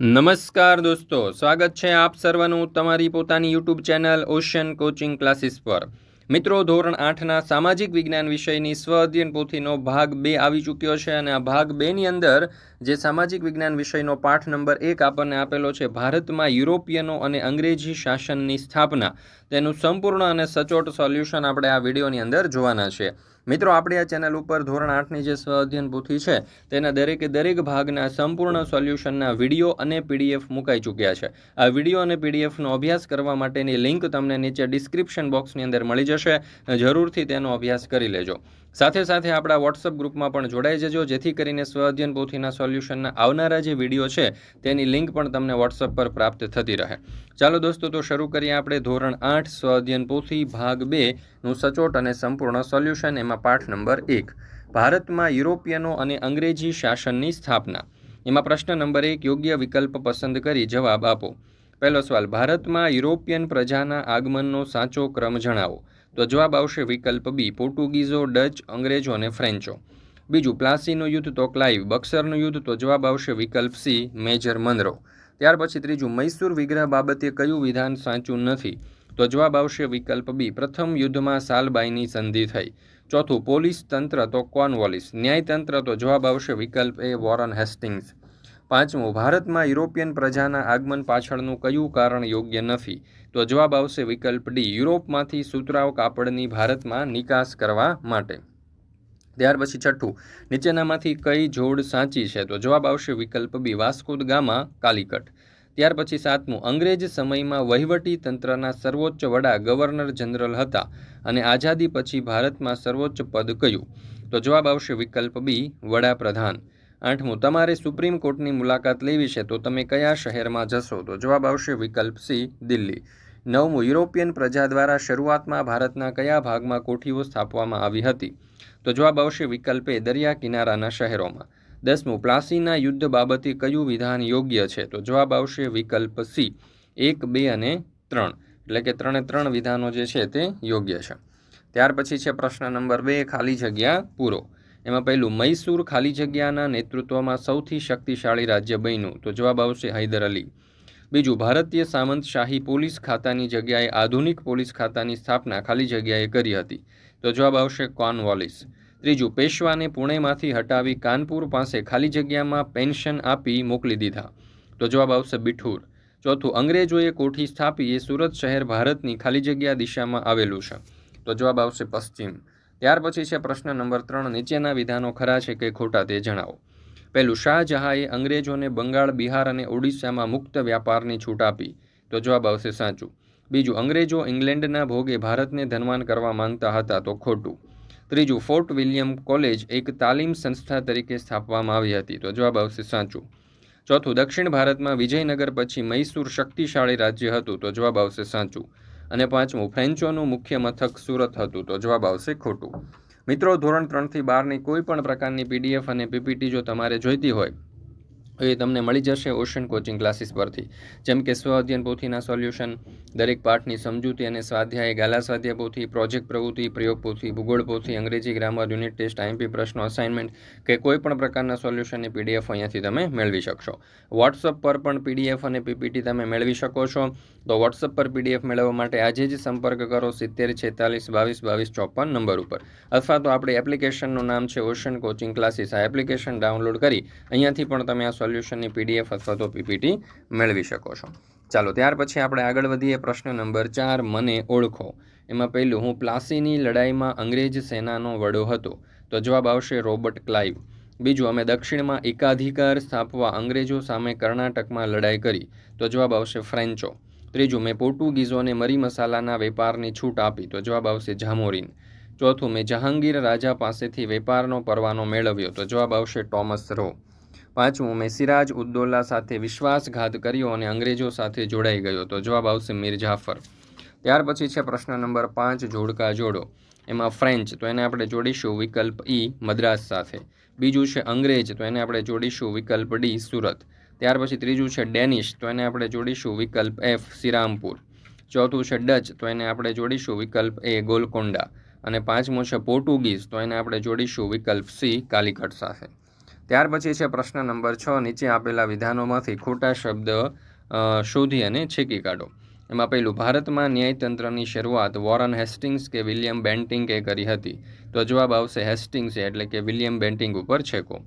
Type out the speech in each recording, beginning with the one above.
નમસ્કાર દોસ્તો, સ્વાગત છે આપ સર્વનું તમારી પોતાની YouTube channel Ocean Coaching Classes પર. મિત્રો, ધોરણ આઠના સામાજિક વિજ્ઞાન વિષયની સ્વ અધ્યયન પોથીનો ભાગ બે આવી ચૂક્યો છે અને આ ભાગ બેની અંદર જે સામાજિક વિજ્ઞાન વિષયનો પાઠ નંબર એક આપણને આપેલો છે, ભારતમાં યુરોપિયનો અને અંગ્રેજી શાસનની સ્થાપના. તેનું સંપૂર્ણ અને સચોટ સોલ્યુશન આપણે આ વિડીયોની અંદર જોવાના છે. મિત્રો, આપણે આ ચેનલ ઉપર ધોરણ આઠની જે સ્વ અધ્યયન પૂથી છે, તેના દરેકે દરેક ભાગના સંપૂર્ણ સોલ્યુશનના વીડિયો અને પીડીએફ મુકાઈ ચૂક્યા છે. આ વીડિયો અને પીડીએફનો અભ્યાસ કરવા માટેની લિંક તમને નીચે ડિસ્ક્રિપ્શન બોક્સની અંદર મળી જશે. જરૂરથી તેનો અભ્યાસ કરી લેજો. સાથે સાથે આપણા વોટ્સઅપ ગ્રુપમાં પણ જોડાઈ જજો, જેથી કરીને સ્વ અધ્યયન પોથીના સોલ્યુશનના આવનારા જે વીડિયો છે, તેની લિંક પણ તમને વોટ્સઅપ પર પ્રાપ્ત થતી રહે. ચાલો દોસ્તો, તો શરૂ કરીએ આપણે ધોરણ આઠ સ્વ અધ્યયન પોથી, ભાગ બે નું સચોટ અને સંપૂર્ણ સોલ્યુશન એમાં પાઠ નંબર એક. ભારતમાં યુરોપિયનો અને અંગ્રેજી શાસનની સ્થાપના. એમાં પ્રશ્ન નંબર એક, યોગ્ય વિકલ્પ પસંદ કરી જવાબ આપો. પહેલો સવાલ, ભારતમાં યુરોપિયન પ્રજાના આગમનનો સાચો ક્રમ જણાવો. તો જવાબ આવશે વિકલ્પ બી, પોર્ટુગીઝો, ડચ, અંગ્રેજો અને ફ્રેન્ચો. બીજું, પ્લાસીનું યુદ્ધ તો ક્લાઇવ બક્સરનું યુદ્ધ તો જવાબ આવશે વિકલ્પ સી, મેજર મનરો. ત્યાર પછી ત્રીજું, મૈસૂર વિગ્રહ બાબતે કયું વિધાન સાચું નથી? તો જવાબ આવશે વિકલ્પ બી. પ્રથમ યુદ્ધમાં સાલબાઈની સંધિ થઈ. ચોથું, પોલીસ તંત્ર તો કોર્નવોલિસ. ન્યાયતંત્ર તો જવાબ આવશે વિકલ્પ એ, વોરન હેસ્ટિંગ્સ. પાંચમું, ભારતમાં યુરોપિયન પ્રજાના આગમન પાછળનું કયું કારણ યોગ્ય નથી? તો જવાબ આવશે વિકલ્પ ડી, યુરોપમાંથી સુતરાવ કાપડની ભારતમાં નિકાસ કરવા માટે. ત્યાર પછી છઠ્ઠું, નીચેનામાંથી કઈ જોડ સાચી છે? તો જવાબ આવશે વિકલ્પ બી, વાસ્કોદ ગામા, કાલિકટ. ત્યાર પછી સાતમું, અંગ્રેજ સમયમાં વહીવટી તંત્રના સર્વોચ્ચ વડા ગવર્નર જનરલ હતા અને આઝાદી પછી ભારતમાં સર્વોચ્ચ પદ કયું? તો જવાબ આવશે વિકલ્પ બી, વડાપ્રધાન. આઠમું, તમારે સુપ્રીમ કોર્ટની મુલાકાત લેવી છે તો તમે કયા શહેરમાં જશો? તો જવાબ આવશે વિકલ્પ સી, દિલ્હી. નવમું, યુરોપિયન પ્રજા દ્વારા શરૂઆતમાં ભારતના કયા ભાગમાં કોઠીઓ સ્થાપવામાં આવી હતી? તો જવાબ આવશે વિકલ્પે દરિયા કિનારાના શહેરોમાં. દસમું, પ્લાસીના યુદ્ધ બાબતે કયું વિધાન યોગ્ય છે? તો જવાબ આવશે વિકલ્પ સી, એક, બે અને ત્રણ. એટલે કે ત્રણે ત્રણ વિધાનો જે છે તે યોગ્ય છે. ત્યાર પછી છે પ્રશ્ન નંબર બે, ખાલી જગ્યા પૂરો. એમાં પહેલું, મૈસૂર ખાલી જગ્યાના નેતૃત્વમાં સૌથી શક્તિશાળી રાજ્ય બન્યું? તો જવાબ આવશે હૈદર અલી. બીજું, ભારતીય સામંતશાહી પોલીસ ખાતાની જગ્યાએ આધુનિક પોલીસ ખાતાની સ્થાપના ખાલી જગ્યાએ કરી હતી? તો જવાબ આવશે કોર્નવોલિસ. ત્રીજું, પેશવાને પુણેમાંથી હટાવી કાનપુર પાસે ખાલી જગ્યામાં પેન્શન આપી મોકલી દીધા. તો જવાબ આવશે બિઠુર. ચોથું, અંગ્રેજોએ કોઠી સ્થાપી એ સુરત શહેર ભારતની ખાલી જગ્યા દિશામાં આવેલું છે. તો જવાબ આવશે પશ્ચિમ. ત્યાર પછી છે પ્રશ્ન નંબર ત્રણ, નીચેના વિધાનો ખરા છે કે ખોટા તે જણાવો. પહેલું, શાહજહાંએ અંગ્રેજોને બંગાળ, બિહાર અને ઓડિશામાં મુક્ત વ્યાપારની છૂટ આપી. તો જવાબ આવશે સાચું. બીજું, અંગ્રેજો ઇંગ્લેન્ડના ભોગે ભારતને ધનવાન કરવા માંગતા હતા તો ખોટું. ત્રીજું, ફોર્ટ વિલિયમ કોલેજ એક તાલીમ સંસ્થા તરીકે સ્થાપવામાં આવી હતી. તો જવાબ આવશે સાચું. ચોથું, દક્ષિણ ભારતમાં વિજયનગર પછી મૈસૂર શક્તિશાળી રાજ્ય હતું. તો જવાબ આવશે સાચું. અને પાંચમું, ફ્રેન્ચોનું મુખ્ય મથક સુરત હતું. તો જવાબ આવશે ખોટું. મિત્રો, ધોરણ ત્રણથી બારની કોઈ પણ પ્રકારની પીડીએફ અને પીપીટી જો તમારે જોઈતી હોય એ તમને મળી જશે ઓશન કોચિંગ ક્લાસીસ પરથી. જેમ કે સ્વ અધ્યયન પોથીના સોલ્યુશન, દરેક પાઠની સમજૂતી અને સ્વાધ્યાય, ગાલા સ્વાધ્યાય પોથી, પ્રોજેક્ટ પ્રવૃત્તિ, પ્રયોગ પોથી, ભૂગોળ પોથી, અંગ્રેજી ગ્રામર, યુનિટ ટેસ્ટ આઈએમપી પ્રશ્નો અસાઇનમેન્ટ કે કોઈ પણ પ્રકારના સોલ્યુશનની પીડીએફ અહીંયાથી તમે મેળવી શકશો. વોટ્સઅપ પર પણ પીડીએફ અને પીપીટી તમે મેળવી શકો છો. તો વોટ્સઅપ પર પીડીએફ મેળવવા માટે આજે જ સંપર્ક કરો સિત્તેર, છેતાલીસ, બાવીસ બાવીસ ચોપન નંબર ઉપર. અથવા તો આપણી એપ્લિકેશનનું નામ છે ઓશન કોચિંગ ક્લાસીસ. આ એપ્લિકેશન ડાઉનલોડ કરી અહીંયાથી પણ તમે આ સોલ્યુશનની પીડીએફ અથવા તો પીપીટી મેળવી શકો છો. ચાલો, ત્યાર પછી આપણે આગળ વધીએ પ્રશ્ન નંબર ચાર, મને ઓળખો. એમાં પહેલું, હું પ્લાસીની લડાઈમાં અંગ્રેજ સેનાનો વડો હતો. તો જવાબ આવશે રોબર્ટ ક્લાઇવ બીજું, અમે દક્ષિણમાં એકાધિકાર સ્થાપવા અંગ્રેજો સામે કર્ણાટકમાં લડાઈ કરી. તો જવાબ આવશે ફ્રેન્ચો. ત્રીજું, મેં પોર્ટુગીઝોને મરી મસાલાના વેપારની છૂટ આપી. તો જવાબ આવશે જામોરીન. ચોથું, મેં જહાંગીર રાજા પાસેથી વેપારનો પરવાનો મેળવ્યો. તો જવાબ આવશે ટોમસ રો. પાંચમું મેં સિરાજ ઉદ્દૌલા સાથે વિશ્વાસઘાત કર્યો અને અંગ્રેજો સાથે જોડાઈ ગયો તો જવાબ આવશે મીર જાફર. ત્યાર પછી છે પ્રશ્ન નંબર પાંચ, જોડકા જોડો. એમાં ફ્રેન્ચ, તો એને આપણે જોડીશું વિકલ્પ ઈ, મદ્રાસ સાથે. બીજું છે અંગ્રેજ, તો એને આપણે જોડીશું વિકલ્પ ડી, સુરત. ત્યાર પછી ત્રીજું છે ડેનિશ, તો એને આપણે જોડીશું વિકલ્પ એફ શ્રીરામપુર ચોથું છે ડચ, તો એને આપણે જોડીશું વિકલ્પ એ, ગોલકોંડા. અને પાંચમું છે પોર્ટુગીઝ, તો એને આપણે જોડીશું વિકલ્પ સી કાલિકટ સાથે. ત્યાર પછી છે પ્રશ્ન નંબર છ, નીચે આપેલા વિધાનોમાંથી ખોટા શબ્દ શોધી અને છેકી કાઢો. એમાં પહેલું, ભારતમાં ન્યાયતંત્રની શરૂઆત વોરન હેસ્ટિંગ્સ કે વિલિયમ બેન્ટિંગે કરી હતી. તો જવાબ આવશે હેસ્ટિંગ્સ, એટલે કે વિલિયમ બેન્ટિંગ ઉપર છેકો.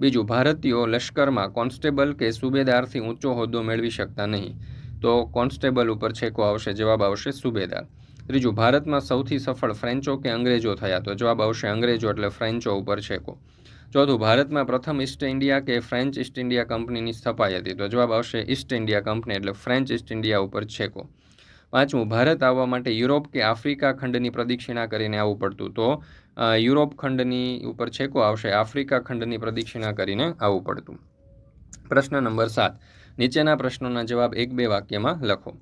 બીજું, ભારતીયો લશ્કરમાં કોન્સ્ટેબલ કે સુબેદારથી ઊંચો હોદ્દો મેળવી શકતા નહીં. તો કોન્સ્ટેબલ ઉપર છેકો આવશે, જવાબ આવશે સુબેદાર. ત્રીજું, ભારતમાં સૌથી સફળ ફ્રેન્ચો કે અંગ્રેજો થયા? તો જવાબ આવશે અંગ્રેજો, એટલે ફ્રેન્ચો ઉપર છેકો. ચોથું, ભારતમાં પ્રથમ ઈસ્ટ ઇન્ડિયા કે ફ્રેન્ચ ઈસ્ટ ઇન્ડિયા કંપનીની સ્થપાઈ હતી. તો જવાબ આવશે ઈસ્ટ ઇન્ડિયા કંપની એટલે ફ્રેન્ચ ઈસ્ટ ઇન્ડિયા ઉપર છેકો. પાંચમું, ભારત આવવા માટે યુરોપ કે આફ્રિકા ખંડની પ્રદક્ષિણા કરીને આવવું પડતું. તો યુરોપ ખંડની ઉપર છેકો આવશે, આફ્રિકા ખંડની પ્રદક્ષિણા કરીને આવવું પડતું. પ્રશ્ન નંબર સાત, નીચેના પ્રશ્નોના જવાબ એક બે વાક્યમાં લખો.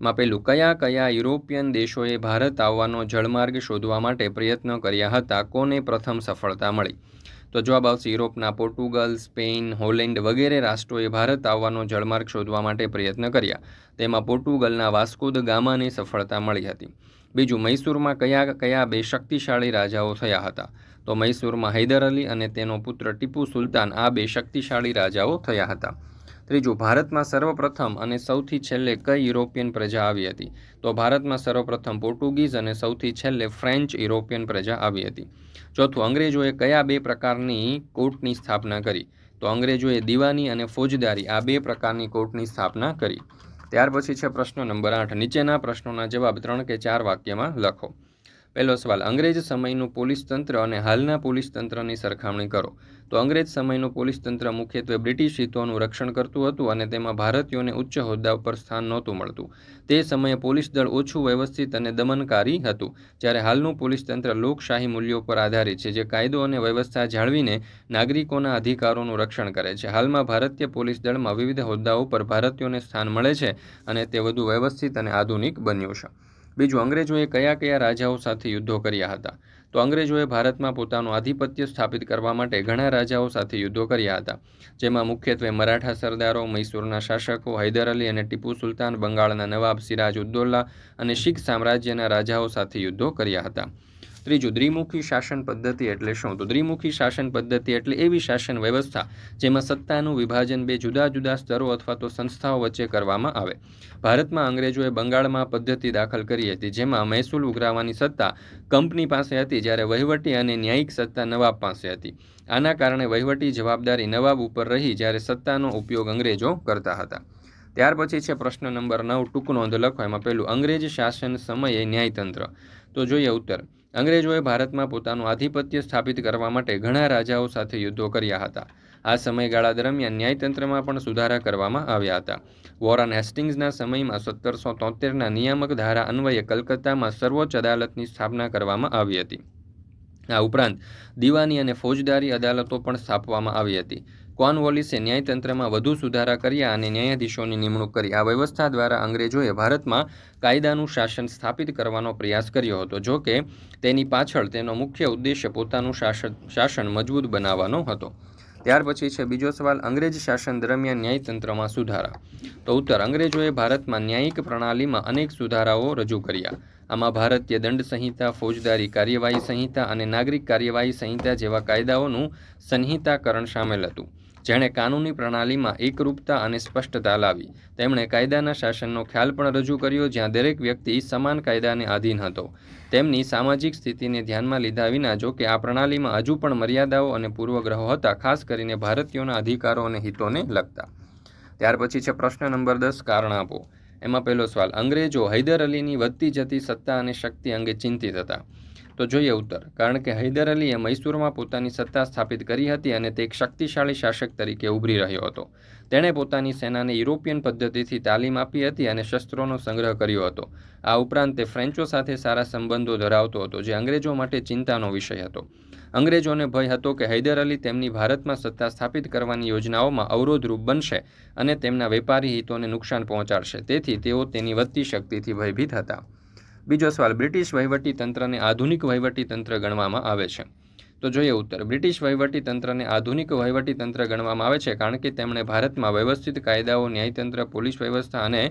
માં પહેલું, કયા કયા યુરોપિયન દેશોએ ભારત આવવાનો જળમાર્ગ શોધવા માટે પ્રયત્નો કર્યા હતા? કોને પ્રથમ સફળતા મળી? તો જવાબ આવશે યુરોપના પોર્ટુગલ, સ્પેન, હોલેન્ડ વગેરે રાષ્ટ્રોએ ભારત આવવાનો જળમાર્ગ શોધવા માટે પ્રયત્ન કર્યા. તેમાં પોર્ટુગલના વાસ્કોદ ગામાને સફળતા મળી હતી. બીજું, મૈસૂરમાં કયા કયા બે શક્તિશાળી રાજાઓ થયા હતા? તો મૈસૂરમાં હૈદર અલી અને તેનો પુત્ર ટીપુ સુલતાન આ બે શક્તિશાળી રાજાઓ થયા હતા. ત્રીજું, ભારતમાં સર્વપ્રથમ અને સૌથી છેલ્લે કઈ યુરોપિયન પ્રજા આવી હતી? તો ભારતમાં સર્વપ્રથમ પોર્ટુગીઝ અને સૌથી છેલ્લે ફ્રેન્ચ યુરોપિયન પ્રજા આવી હતી. ચોથું, અંગ્રેજોએ કયા બે પ્રકારની કોર્ટની સ્થાપના કરી? તો અંગ્રેજોએ દિવાની અને ફોજદારી આ બે પ્રકારની કોર્ટની સ્થાપના કરી. ત્યાર પછી છે પ્રશ્ન નંબર આઠ. નીચેના પ્રશ્નોના જવાબ ત્રણ કે ચાર વાક્યમાં લખો. પહેલો સવાલ, અંગ્રેજ સમયનું પોલીસ તંત્ર અને હાલના પોલીસ તંત્રની સરખામણી કરો. તો અંગ્રેજ સમયનું પોલીસ તંત્ર મુખ્યત્વે બ્રિટિશ હિતોનું રક્ષણ કરતું હતું અને તેમાં ભારતીયોને ઉચ્ચ હોદ્દા ઉપર સ્થાન નહોતું મળતું. તે સમયે પોલીસ દળ ઓછું વ્યવસ્થિત અને દમનકારી હતું, જ્યારે હાલનું પોલીસ તંત્ર લોકશાહી મૂલ્યો પર આધારિત છે, જે કાયદો અને વ્યવસ્થા જાળવીને નાગરિકોના અધિકારોનું રક્ષણ કરે છે. હાલમાં ભારતીય પોલીસ દળમાં વિવિધ હોદ્દાઓ પર ભારતીયોને સ્થાન મળે છે અને તે વધુ વ્યવસ્થિત અને આધુનિક બન્યું છે. બીજું, અંગ્રેજોએ કયા કયા રાજાઓ સાથે યુદ્ધો કર્યા હતા? તો અંગ્રેજોએ ભારતમાં પોતાનું આધિપત્ય સ્થાપિત કરવા માટે ઘણા રાજાઓ સાથે યુદ્ધો કર્યા હતા, જેમાં મુખ્યત્વે મરાઠા સરદારો, મૈસૂરના શાસકો, હૈદર અલી અને ટીપુ સુલતાન, બંગાળના નવાબ સિરાજ ઉદ્દૌલા અને શીખ સામ્રાજ્યના રાજાઓ સાથે યુદ્ધો કર્યા હતા. ત્રીજું, દ્વિમુખી શાસન પદ્ધતિ એટલે શું? તો દ્વિમુખી શાસન પદ્ધતિ એટલે એવી શાસન વ્યવસ્થા જેમાં સત્તાનું વિભાજન બે જુદા જુદા સ્તરો અથવા તો સંસ્થાઓ વચ્ચે કરવામાં આવે. ભારતમાં અંગ્રેજોએ બંગાળમાં પદ્ધતિ દાખલ કરી હતી, જેમાં મહેસૂલ ઉઘરાવવાની સત્તા કંપની પાસે હતી જ્યારે વહીવટી અને ન્યાયિક સત્તા નવાબ પાસે હતી. આના કારણે વહીવટી જવાબદારી નવાબ ઉપર રહી જ્યારે સત્તાનો ઉપયોગ અંગ્રેજો કરતા હતા. ત્યાર પછી છે પ્રશ્ન નંબર નવ, ટૂંક નોંધ લખો. એમાં પહેલું, અંગ્રેજ શાસન સમયે ન્યાયતંત્ર. તો જોઈએ ઉત્તર. અંગ્રેજોએ ભારતમાં પોતાનું આધિપત્ય સ્થાપિત કરવા માટે ઘણા રાજાઓ સાથે યુદ્ધો કર્યા હતા. આ સમયગાળા દરમિયાન ન્યાયતંત્રમાં પણ સુધારા કરવામાં આવ્યા હતા. વોરન હેસ્ટિંગ્સના સમયમાં સત્તરસો તોતેરના નિયામક ધારા અન્વયે કલકત્તામાં સર્વોચ્ચ અદાલતની સ્થાપના કરવામાં આવી હતી. આ ઉપરાંત દિવાની અને ફોજદારી અદાલતો પણ સ્થાપવામાં આવી હતી. કોર્નવોલિસે ન્યાયતંત્રમાં વધુ સુધારા કર્યા અને ન્યાયાધીશોની નિમણૂક કરી. આ વ્યવસ્થા દ્વારા અંગ્રેજોએ ભારતમાં કાયદાનું શાસન સ્થાપિત કરવાનો પ્રયાસ કર્યો હતો, જો કે તેની પાછળ તેનો મુખ્ય ઉદ્દેશ્ય પોતાનું શાસન શાસન મજબૂત બનાવવાનો હતો. ત્યાર પછી છે બીજો સવાલ, અંગ્રેજ શાસન દરમિયાન ન્યાયતંત્રમાં સુધારા. તો ઉત્તર, અંગ્રેજોએ ભારતમાં ન્યાયિક પ્રણાલીમાં અનેક સુધારાઓ રજૂ કર્યા. આમાં ભારતીય દંડ સંહિતા, ફોજદારી કાર્યવાહી સંહિતા અને નાગરિક કાર્યવાહી સંહિતા જેવા કાયદાઓનું સંહિતાકરણ સામેલ હતું. જેણે કાનૂની પ્રણાલીમાં એકરૂપતા અને સ્પષ્ટતા લાવી. તેમણે કાયદાના શાસનનો ખ્યાલ પણ રજૂ કર્યો જ્યાં દરેક વ્યક્તિ સમાન કાયદાને આધીન હતો. તેમની સામાજિક સ્થિતિને ધ્યાનમાં લીધા વિના જો કે આ પ્રણાલીમાં હજુ પણ મર્યાદાઓ અને પૂર્વગ્રહો હતા, ખાસ કરીને ભારતીયોના અધિકારો અને હિતોને લગતા. ત્યાર પછી છે પ્રશ્ન નંબર દસ, કારણ આપો. એમાં પહેલો સવાલ, અંગ્રેજો હૈદર અલીની વધતી જતી સત્તા અને શક્તિ અંગે ચિંતિત હતા. તો જોઈએ ઉત્તર, કારણ કે હૈદર અલીએ મૈસૂરમાં પોતાની સત્તા સ્થાપિત કરી હતી અને તે એક શક્તિશાળી શાસક તરીકે ઉભરી રહ્યો હતો. તેણે પોતાની સેનાને યુરોપિયન પદ્ધતિથી તાલીમ આપી હતી અને શસ્ત્રોનો સંગ્રહ કર્યો હતો. આ ઉપરાંત તે ફ્રેન્ચો સાથે સારા સંબંધો ધરાવતો હતો, જે અંગ્રેજો માટે ચિંતાનો વિષય હતો. અંગ્રેજોને ભય હતો કે હૈદર અલી તેમની ભારતમાં સત્તા સ્થાપિત કરવાની યોજનાઓમાં અવરોધરૂપ બનશે અને તેમના વેપારી હિતોને નુકસાન પહોંચાડશે. તેથી તેઓ તેની વધતી શક્તિથી ભયભીત હતા. બીજો સવાલ, બ્રિટિશ વહીવટી તંત્રને આધુનિક વહીવટી તંત્ર ગણવામાં આવે છે. તો જોઈએ ઉત્તર. બ્રિટિશ વહીવટી તંત્રને આધુનિક વહીવટી તંત્ર ગણવામાં આવે છે કારણ કે તેમણે ભારતમાં વ્યવસ્થિત કાયદાઓ, ન્યાયતંત્ર, પોલીસ વ્યવસ્થા અને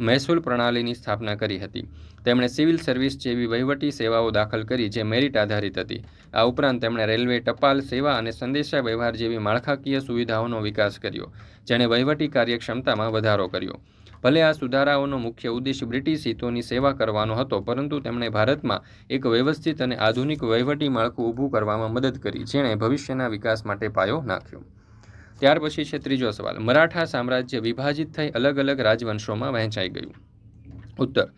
મહેસૂલ પ્રણાલીની સ્થાપના કરી હતી. તેમણે સિવિલ સર્વિસ જેવી વહીવટી સેવાઓ દાખલ કરી જે મેરિટ આધારિત હતી. આ ઉપરાંત તેમણે રેલવે ટપાલ સેવા અને સંદેશા વ્યવહાર જેવી માળખાકીય સુવિધાઓનો વિકાસ કર્યો, જેણે વહીવટી કાર્યક્ષમતામાં વધારો કર્યો. ભલે આ સુધારાઓનો મુખ્ય ઉદ્દેશ બ્રિટિશ હિતોની સેવા કરવાનો હતો, પરંતુ તેમણે ભારતમાં એક વ્યવસ્થિત અને આધુનિક વહીવટી માળખું ઊભું કરવામાં મદદ કરી, જેણે ભવિષ્યના વિકાસ માટે પાયો નાખ્યો. ત્યાર પછી છે ત્રીજો સવાલ. મરાઠા સામ્રાજ્ય વિભાજિત થઈ અલગ અલગ રાજવંશોમાં વહેંચાઈ ગયું. ઉત્તર.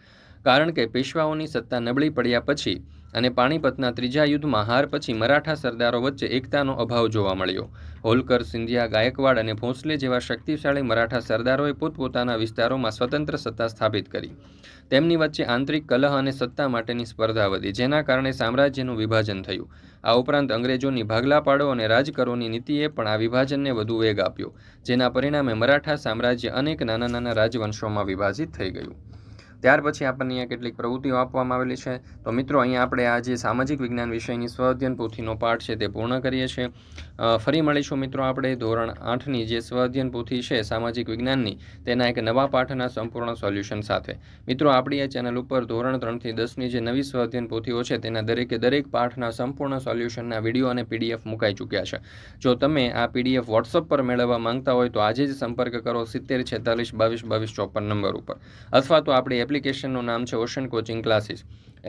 કારણ કે પેશવાઓની સત્તા નબળી પડ્યા પછી અને પાણીપતના ત્રીજા યુદ્ધમાં હાર પછી મરાઠા સરદારો વચ્ચે એકતાનો અભાવ જોવા મળ્યો. હોલકર, સિંધિયા, ગાયકવાડ અને ભોંસલે જેવા શક્તિશાળી મરાઠા સરદારોએ પોતપોતાના વિસ્તારોમાં સ્વતંત્ર સત્તા સ્થાપિત કરી. તેમની વચ્ચે આંતરિક કલહ અને સત્તા માટેની સ્પર્ધા વધી, જેના કારણે સામ્રાજ્યનું વિભાજન થયું. આ ઉપરાંત અંગ્રેજોની ભાગલા પાડો અને રાજકરોની નીતિએ પણ આ વિભાજનને વધુ વેગ આપ્યો, જેના પરિણામે મરાઠા સામ્રાજ્ય અનેક નાના નાના રાજવંશોમાં વિભાજિત થઈ ગયું. ત્યાર પછી આપણને અહીંયા કેટલીક પ્રવૃત્તિઓ આપવામાં આવેલી છે. તો મિત્રો, અહીંયા આપણે આ જે સામાજિક વિજ્ઞાન વિષયની સ્વઅધ્યયન પોથીનો પાઠ છે તે પૂર્ણ કરીએ છીએ. ફરી મળીશું મિત્રો આપણે ધોરણ આઠની જે સ્વઅધ્યયન પોથી છે સામાજિક વિજ્ઞાનની, તેના એક નવા પાઠના સંપૂર્ણ સોલ્યુશન સાથે. મિત્રો, આપણી આ ચેનલ ઉપર ધોરણ ત્રણથી દસની જે નવી સ્વઅધ્યયન પોથીઓ છે તેના દરેકે દરેક પાઠના સંપૂર્ણ સોલ્યુશનના વીડિયો અને પીડીએફ મુકાઈ ચૂક્યા છે. જો તમે આ પીડીએફ વોટ્સઅપ પર મેળવવા માંગતા હોય તો આજે જ સંપર્ક કરો સિત્તેર છેતાલીસ બાવીસ બાવીસ ચોપન નંબર ઉપર. અથવા તો આપણી એપ્લિકેશનનું નામ છે ઓશન કોચિંગ ક્લાસીસ.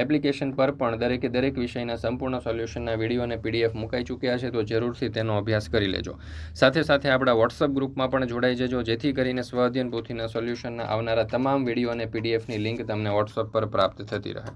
એપ્લિકેશન પર પણ દરેકે દરેક વિષયના સંપૂર્ણ સોલ્યુશનના વીડિયો અને પીડીએફ મુકાઈ ચૂક્યા છે, તો જરૂરથી તેનો અભ્યાસ કરી લેજો. સાથે સાથે આપણા વોટ્સઅપ ગ્રુપમાં પણ જોડાઈ જજો, જેથી કરીને સ્વ પોથીના સોલ્યુશનના આવનારા તમામ વીડિયો અને પીડીએફની લિંક તમને વોટ્સઅપ પર પ્રાપ્ત થતી રહે.